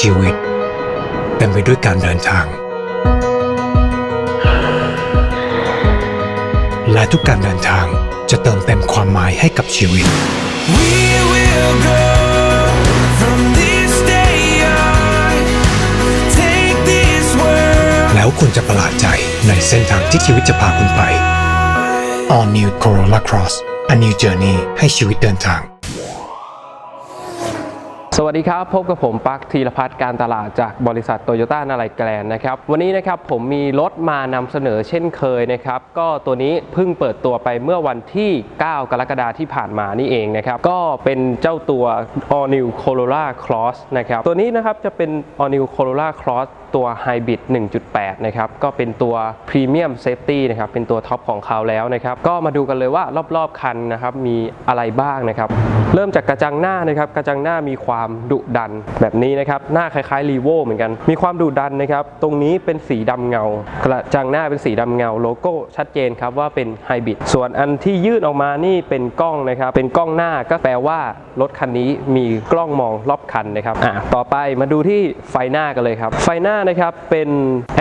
ชีวิตเต็มไปด้วยการเดินทาง และทุกการเดินทางจะเติมเต็มความหมายให้กับชีวิต We will go from this day on. Take this world. แล้วคุณจะประหลาดใจในเส้นทางที่ชีวิตจะพาคุณไป All New Corolla Cross A New Journey ให้ชีวิตเดินทาง สวัสดีครับ พบกับผมปักธีรพัฒน์การตลาดจากบริษัทโตโยต้านาไลแกลนนะครับ วันนี้นะครับผมมีรถมานำเสนอเช่นเคยนะครับ ก็ตัวนี้เพิ่งเปิดตัวไปเมื่อวันที่ 9 กรกฎาคมที่ผ่านมานี่เองนะครับ ก็เป็นเจ้าตัว All New Corolla Cross นะครับ ตัวนี้นะครับจะเป็น All New Corolla Cross ตัว Hybrid 1.8 นะครับ ก็เป็นตัว Premium Safety นะครับ เป็นตัวท็อปของเขาแล้วนะครับ ก็มาดูกันเลยว่ารอบๆคันนะครับ มีอะไรบ้างนะครับ เริ่มจากกระจังหน้านะครับ กระจังหน้ามีความดุดันแบบนี้นะครับ หน้าคล้ายๆรีโวเหมือนกัน มีความดุดันนะครับ ตรงนี้เป็นสีดำเงา กระจังหน้าเป็นสีดำเงา โลโก้ชัดเจนครับว่าเป็นไฮบริดส่วนอันที่ยื่นออกมานี่เป็นกล้องนะครับ เป็นกล้องหน้าก็แปลว่ารถคันนี้มีกล้องมองรอบคันนะครับ อะ ต่อไปมาดูที่ไฟหน้ากันเลยครับ ไฟหน้านะครับ เป็น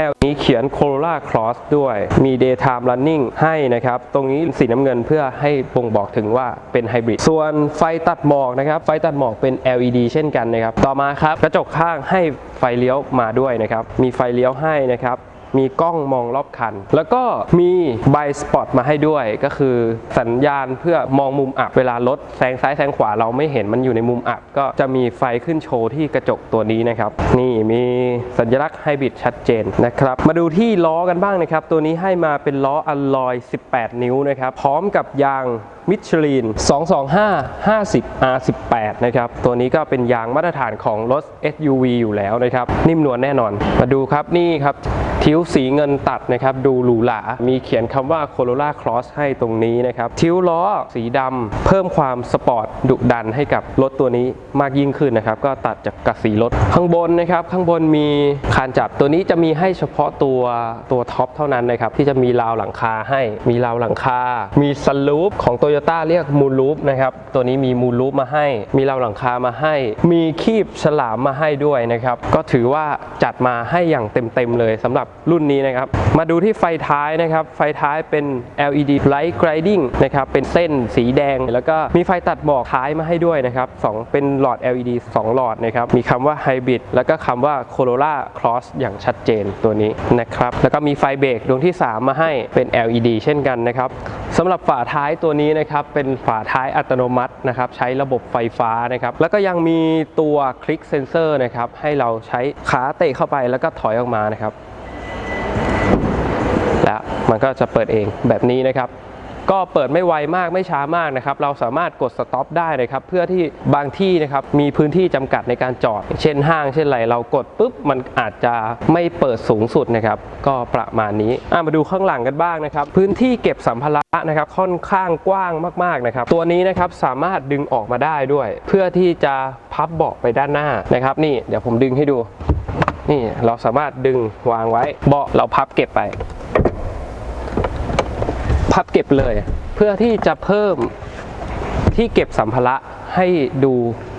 L นี้เขียน Corolla Cross ด้วย มี Daytime Running ให้นะครับ ตรงนี้สีน้ำเงินเพื่อให้บ่งบอกถึงว่าเป็นไฮบริด ส่วนไฟตัดหมอกนะครับ ไฟตัดหมอกเป็น LED เช่นกันนะครับ ต่อมาครับ กระจกข้างให้ไฟเลี้ยวมาด้วยนะครับ มีไฟเลี้ยวให้นะครับ มีกล้องมองรอบคัน แล้วก็มีไบสปอตมาให้ด้วย ก็คือสัญญาณเพื่อมองมุมอับเวลารถแซงซ้ายแซงขวาเราไม่เห็นมันอยู่ในมุมอับ ก็จะมีไฟขึ้นโชว์ที่กระจกตัวนี้นะครับ นี่มีสัญลักษณ์ไฮบริดชัดเจนนะครับ มาดูที่ล้อกันบ้างนะครับ ตัวนี้ให้มาเป็นล้ออัลลอย 18 นิ้วนะครับ พร้อมกับยางมิชลิน 225 50 R18 นะครับ ตัวนี้ก็เป็นยางมาตรฐานของรถ SUV อยู่แล้วนะครับ นิ่มนวลแน่นอน มาดูครับนี่ครับ ทิ้วสีเงินตัดนะครับดูหรูหรา มีเขียนคำว่า Corolla Cross ให้ตรงนี้นะครับ ทิ้วล้อสีดำเพิ่มความสปอร์ตดุดันให้กับรถตัวนี้มากยิ่งขึ้นนะครับ ก็ตัดจากกับสีรถ ข้างบนนะครับ ข้างบนมีคานจับตัวนี้จะมีให้เฉพาะตัวตัวท็อปเท่านั้นนะครับ ที่จะมีราวหลังคาให้มีราวหลังคา มีซันลูปของโตโยต้าเรียกมูลลูปนะครับตัวนี้มีมูลลูปมาให้ มีราวหลังคามาให้ มีคีบฉลามมาให้ด้วยนะครับก็ถือว่าจัดมาให้อย่างเต็มๆเลยสำหรับรุ่นนี้นะครับ มาดูที่ไฟท้ายนะครับ ไฟท้ายเป็น LED light guiding นะครับ เป็นเส้นสีแดง แล้วก็มีไฟตัดหมอกท้ายมาให้ด้วยนะครับสองเป็นหลอด LED 2 หลอดนะครับ มีคำว่า Hybrid แล้วก็คำว่า Corolla Cross อย่างชัดเจนตัวนี้นะครับ แล้วก็มีไฟเบรกดวงที่ 3 มาให้เป็น LED เช่นกันนะครับสำหรับฝาท้ายตัวนี้นะครับเป็นฝาท้ายอัตโนมัตินะครับใช้ระบบไฟฟ้านะครับแล้วก็ยังมีตัวคลิกเซนเซอร์นะครับให้เราใช้ขาเตะเข้าไปแล้วก็ถอยออกมานะครับ มันก็จะเปิดเองแบบนี้นะครับ ก็เปิดไม่ไวมากไม่ช้ามากนะครับ เราสามารถกดสต็อปได้นะครับ เพื่อที่บางที่นะครับมีพื้นที่จำกัดในการจอด เช่นห้างเช่นไรเรากดปุ๊บมันอาจจะไม่เปิดสูงสุดนะครับ ก็ประมาณนี้มาดูข้างหลังกันบ้างนะครับ พื้นที่เก็บสัมภาระนะครับค่อนข้างกว้างมากๆนะครับ ตัวนี้นะครับสามารถดึงออกมาได้ด้วย เพื่อที่จะพับเบาะไปด้านหน้านะครับ นี่เดี๋ยวผมดึงให้ดู นี่เราสามารถดึงวางไว้เบาะเราพับเก็บไป พับเก็บเลย เพื่อที่จะเพิ่มที่เก็บสัมภาระให้ดู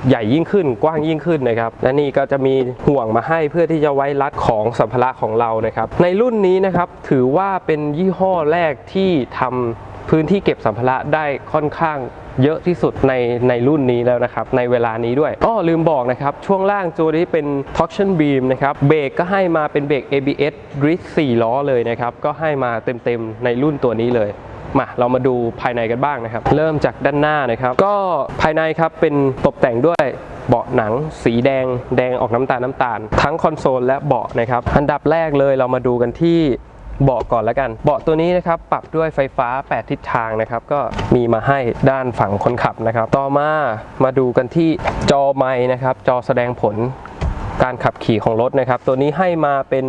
ใหญ่ยิ่งขึ้นกว้างยิ่งขึ้นนะครับ และนี่ก็จะมีห่วงมาให้เพื่อที่จะไว้รัดของสัมภาระของเรานะครับ ในรุ่นนี้นะครับถือว่าเป็นยี่ห้อแรกที่ทำ พื้นที่เก็บสัมภาระได้ค่อนข้างเยอะที่สุดในในรุ่นนี้แล้วนะครับในเวลานี้ด้วยอ้อลืมบอกนะครับ ช่วงล่างตัวนี้เป็น torsion beam นะครับเบรกก็ให้มาเป็นเบรก ABS Grid 4ล้อเลยนะครับ ก็ให้มาเต็มๆในรุ่นตัวนี้เลยมาเรามาดูภายในกันบ้างนะครับ เริ่มจากด้านหน้านะครับ ก็ภายในครับเป็นตกแต่งด้วยเบาะหนังสีแดงแดงออกน้ำตาลน้ำตาล ทั้งคอนโซลและเบาะนะครับ อันดับแรกเลยเรามาดูกันที่ เบาะก่อนแล้วกัน เบาะตัวนี้นะครับปรับด้วยไฟฟ้า 8 ทิศทางนะครับ ก็มีมาให้ด้านฝั่งคนขับนะครับ ต่อมามาดูกันที่จอไม้นะครับ จอแสดงผลการขับขี่ของรถนะครับ ตัวนี้ให้มาเป็น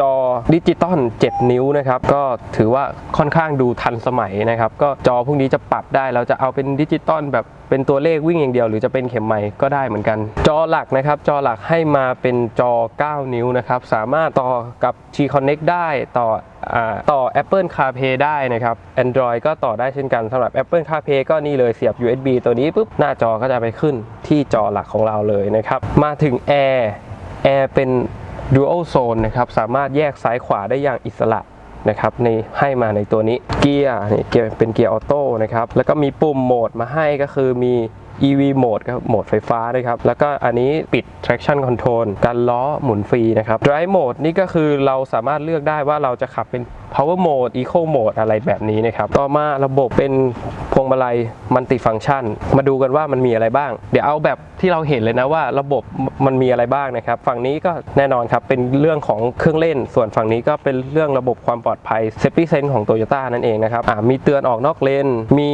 จอ ดิจิตอล7 นิ้วนะครับก็ถือว่าค่อนข้างดูทันสมัยนะครับก็จอพวกนี้จะปรับได้เราจะเอาเป็นดิจิตอลแบบเป็นตัวเลขวิ่งอย่างเดียว หรือจะเป็นเข็มไม้ก็ได้เหมือนกัน จอหลักนะครับจอหลักให้มาเป็นจอ 9 นิ้วนะครับสามารถต่อกับ G Connect ได้ต่ออต่อ Apple CarPlay ได้นะครับ Android ก็ต่อได้เช่นกันสำหรับ Apple CarPlay ก็นี่เลยเสียบ USB ตัวนี้ปุ๊บหน้าจอก็จะไปขึ้นที่จอหลักของเราเลยนะครับมาถึงแอร์แอร์เป็น Dual Zone นะครับสามารถแยกซ้ายขวาได้อย่างอิสระนะครับในให้มาในตัวนี้เกียร์นี่เกียร์เป็นเกียร์ออโต้นะครับแล้วก็มีปุ่มโหมดมาให้ก็คือมี EV โหมดครับโหมดไฟฟ้านะครับ แล้วก็อันนี้ปิด traction control การล้อหมุนฟรีนะครับ drive mode นี่ก็คือเราสามารถเลือกได้ว่าเราจะขับเป็น power mode eco mode อะไรแบบนี้นะครับ ต่อมาระบบเป็น พวงมาลัยมัลติฟัง c t ชัน มาดูกันว่ามันมีอะไรบ้าง เดี๋ยวเอาแบบที่เราเห็นเลยนะว่าระบบมันมีอะไรบ้างนะครับ ฝั่งนี้ก็แน่นอนครับเป็นเรื่องของเครื่องเล่น ส่วนฝั่งนี้ก็เป็นเรื่องระบบความปลอดภัย safety sense ของ Toyota นั่นเองนะครับมีเตือนออกนอกเลน มี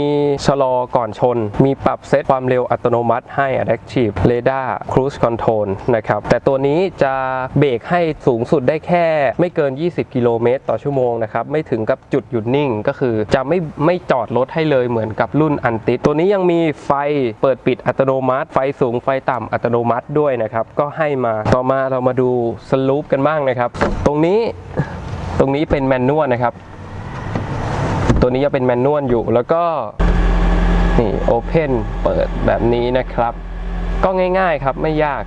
ชะลอก่อนชน มีปรับเซตความเร็วอัตโนมัติให้ adaptive radar cruise control นะครับแต่ตัวนี้จะเบรกให้สูงสุดได้แค่ไม่เกิน 20 กิโลเมตรต่อชั่วโมงนะครับไม่ถึงกับจุดหยุดนิ่งก็คือจะไม่ไม่จอดรถให้เลยเหมือนกับรุ่นอันติดตัวนี้ยังมีไฟเปิดปิดอัตโนมัติ ไฟสูงไฟต่ำอัตโนมัติด้วยนะครับ ก็ให้มาต่อมาเรามาดูสลูปกันบ้างนะครับ ตรงนี้ตรงนี้เป็นแมนนวลนะครับ ตัวนี้จะเป็นแมนนวลอยู่แล้วก็นี่โอเพนเปิดแบบนี้นะครับ ก็ง่ายๆครับไม่ยาก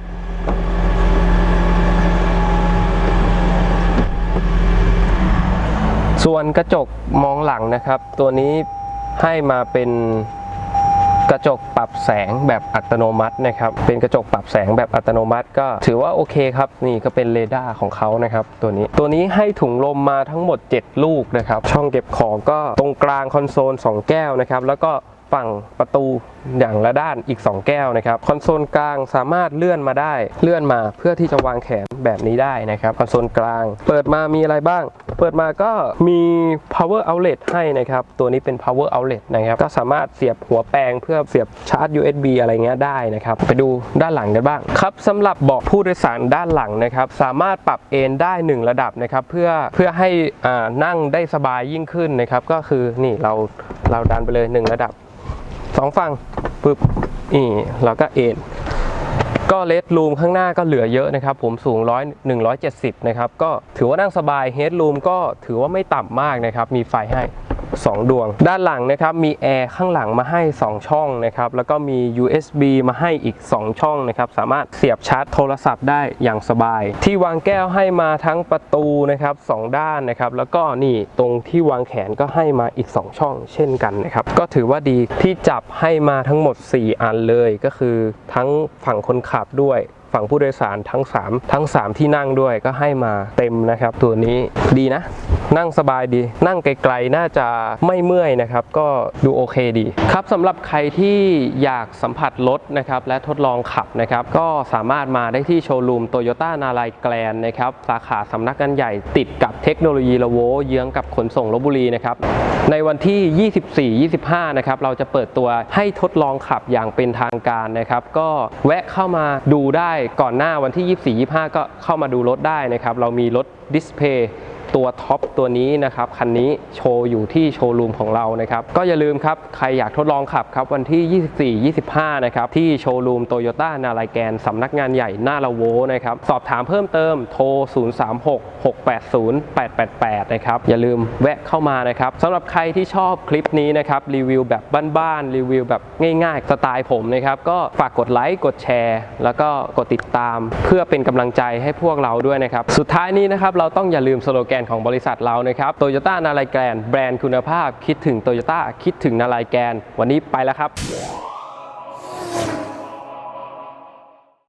ส่วนกระจกมองหลังนะครับ ตัวนี้ ให้มาเป็นกระจกปรับแสงแบบอัตโนมัตินะครับ เป็นกระจกปรับแสงแบบอัตโนมัติ ก็ถือว่าโอเคครับ นี่ก็เป็นเรดาร์ของเขานะครับ ตัวนี้ ตัวนี้ให้ถุงลมมาทั้งหมด 7 ลูกนะครับ ช่องเก็บของก็ตรงกลางคอนโซล 2 แก้วนะครับ แล้วก็ฝั่งประตูอย่างละด้านอีก 2 แก้วนะครับ คอนโซลกลางสามารถเลื่อนมาได้ เลื่อนมาเพื่อที่จะวางแขนแบบนี้ได้นะครับ คอนโซลกลาง เปิดมามีอะไรบ้าง เปิดมาก็มี power outlet ให้นะครับ ตัวนี้เป็น power outlet นะครับ ก็สามารถเสียบหัวแปลงเพื่อเสียบชาร์จ USB อะไรเงี้ยได้นะครับ ไปดูด้านหลังกันบ้าง ครับสำหรับเบาะผู้โดยสารด้านหลังนะครับ สามารถปรับเอนได้ 1 ระดับนะครับ เพื่อเพื่อให้อ่านั่งได้สบายยิ่งขึ้นนะครับ ก็คือนี่เราเราดันไปเลย 1 ระดับสองฝั่งปึ๊บนี่เราก็เอน ก็เลดรูมข้างหน้าก็เหลือเยอะนะครับ ผมสูงร้อยหนึ่งร้อยเจ็ดสิบนะครับ ก็ถือว่านั่งสบายเฮดรูมก็ถือว่าไม่ต่ำมากนะครับ มีไฟให้ 2 ดวง ด้านหลังนะครับมีแอร์ข้างหลังมาให้ 2 ช่องนะครับแล้วก็มี USB มาให้อีก 2 ช่องนะครับสามารถเสียบชาร์จโทรศัพท์ได้อย่างสบาย ที่วางแก้วให้มาทั้งประตูนะครับสองด้านนะครับแล้วก็นี่ตรงที่วางแขนก็ให้มาอีก 2 ช่อง เช่นกันนะครับก็ถือว่าดีที่จับให้มาทั้งหมด 4 อันเลยก็คือทั้งฝั่งคนขับด้วยฝั่งผู้โดยสารทั้ง 3 ทั้ง 3 ที่นั่งด้วยก็ให้มาเต็มนะครับ ตัวนี้ดีนะ นั่งสบายดี นั่งไกลๆน่าจะไม่เมื่อยนะครับ ก็ดูโอเคดีครับสำหรับใครที่อยากสัมผัสรถนะครับและทดลองขับนะครับก็สามารถมาได้ที่โชว์รูมโตโยต้านาลายแกลนนะครับสาขาสำนักงานใหญ่ติดกับเทคโนโลยีละโวเยื้องกับขนส่งลบบุรีนะครับในวันที่ 24-25 นะครับเราจะเปิดตัวให้ทดลองขับอย่างเป็นทางการนะครับก็แวะเข้ามาดูได้ก่อนหน้าวันที่ 24-25 ก็เข้ามาดูรถได้นะครับเรามีรถดิสเพย์ ตัวท็อปตัวนี้นะครับคันนี้โชว์อยู่ที่โชว์รูมของเรานะครับก็อย่าลืมครับใครอยากทดลองขับครับวันที่ 24-25 นะครับที่โชว์รูมโตโยต้านาลายแกนสำนักงานใหญ่หน้าละโวนะครับสอบถามเพิ่มเติมโทร 036-680-888 นะครับอย่าลืมแวะเข้ามานะครับสำหรับใครที่ชอบคลิปนี้นะครับรีวิวแบบบ้านๆรีวิวแบบง่ายๆ สไตล์ผมนะครับก็ฝากกดไลค์กดแชร์ แล้วก็กดติดตาม เพื่อเป็นกำลังใจให้พวกเราด้วยนะครับสุดท้ายนี้นะครับเราต้องอย่าลืมสโลแกนของบริษัทเรานะครับโตโยต้านาลายแกนแบรนด์คุณภาพ คิดถึงโตโยต้าคิดถึงนาลายแกนวันนี้ไปแล้วครับ